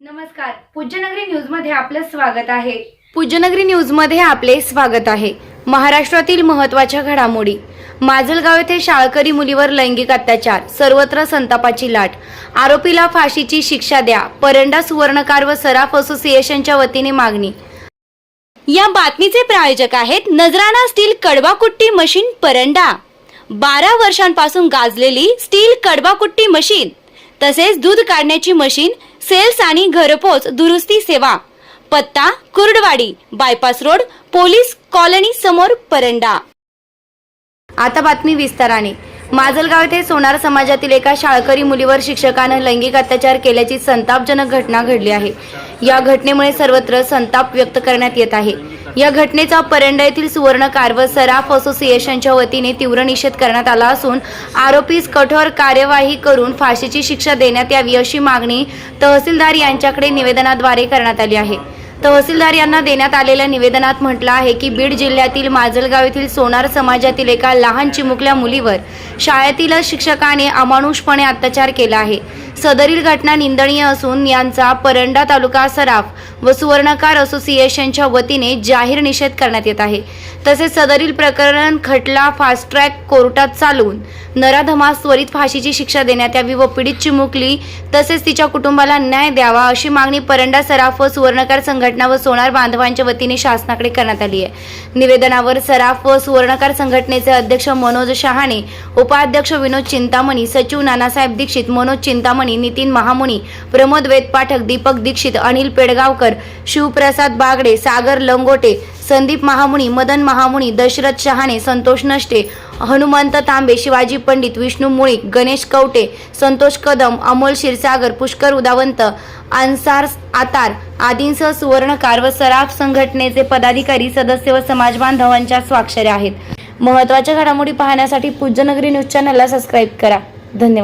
नमस्कार. पूज्यनगरी न्यूजमध्ये आपलं स्वागत आहे. पूज्यनगरी न्यूजमध्ये आपले स्वागत आहे. महाराष्ट्रातील महत्त्वाच्या घडामोडी. माजलगाव येथे शाळकरी मुलीवर लैंगिक अत्याचार सर्वत्र संतापाची लाट. आरोपीला फाशीची शिक्षा द्या परंडा सुवर्णकार व सराफ असोसिएशनच्या वतीने मागणी. या बातमीचे प्रायोजक आहेत नजराणा स्टील कडवाकुट्टी मशीन परंडा. बारा वर्षांपासून गाजलेली स्टील कडवाकुट्टी मशीन तसेच दूध काढण्याची मशीन सेल्स आणि घरपोच दुरुस्ती सेवा. पत्ता Kurduwadi bypass road police colony समोर परंडा. आता बातमी विस्ताराने. माजलगाव येथे सोनार समाजातील एका शाळकरी मुलीवर शिक्षकानं लैंगिक अत्याचार केल्याची संतापजनक घटना घडली आहे. या घटनेमुळे सर्वत्र संताप व्यक्त करण्यात येत आहे. या घटनेचा परंडा येथील सुवर्णकार व सराफ असोसिएशनच्या वतीने तीव्र निषेध करण्यात आला असून आरोपीस कठोर कार्यवाही करून फाशीची शिक्षा देण्यात यावी अशी मागणी तहसीलदार यांच्याकडे निवेदनाद्वारे करण्यात आली आहे. तहसीलदार यांना देण्यात आलेल्या निवेदनात म्हटलं आहे की बीड जिल्ह्यातील माजलगाव येथील सोनार समाजातील एका लहान चिमुकल्या मुलीवर शाळेतील शिक्षकाने अमानुषपणे अत्याचार केला आहे. सदरील घटना निंदनीय असून यांचा परंडा तालुका सराफ व सुवर्णकार असोसिएशनच्या वतीने जाहीर निषेध करण्यात येत आहे. तसेच सदरील प्रकरण खटला फास्ट ट्रॅक कोर्टात चालवून नराधमास त्वरित फाशीची शिक्षा देण्यात यावी व पीडित चिमुकली तसेच तिच्या कुटुंबाला न्याय द्यावा अशी मागणी परंडा सराफ व सुवर्णकार संघटना व सोनार बांधवांच्या वतीने शासनाकडे करण्यात आली आहे. निवेदनावर सराफ व सुवर्णकार संघटनेचे अध्यक्ष मनोज शहाणे उपाध्यक्ष विनोद चिंतामणी सचिव नानासाहेब दीक्षित मनोज चिंतामणी नितीन महामुनी प्रमोद वेद पाठक दीपक दीक्षित अनिल पेडगावकर शिवप्रसाद बागडे सागर लंगोटे संदीप महामुनी मदन महामुनी दशरथ शहाणे संतोष नष्टे हनुमंत तांबे शिवाजी पंडित विष्णू मुळीक गणेश कवटे संतोष कदम अमोल क्षीरसागर पुष्कर उदावंत अन्सार आतार आदींसह सुवर्णकार व सराफ संघटनेचे पदाधिकारी सदस्य व समाज बांधवांच्या स्वाक्षऱ्या आहेत. महत्त्वाच्या घडामोडी पाहण्यासाठी पूज्यनगरी न्यूज चॅनलला सबस्क्राईब करा. धन्यवाद.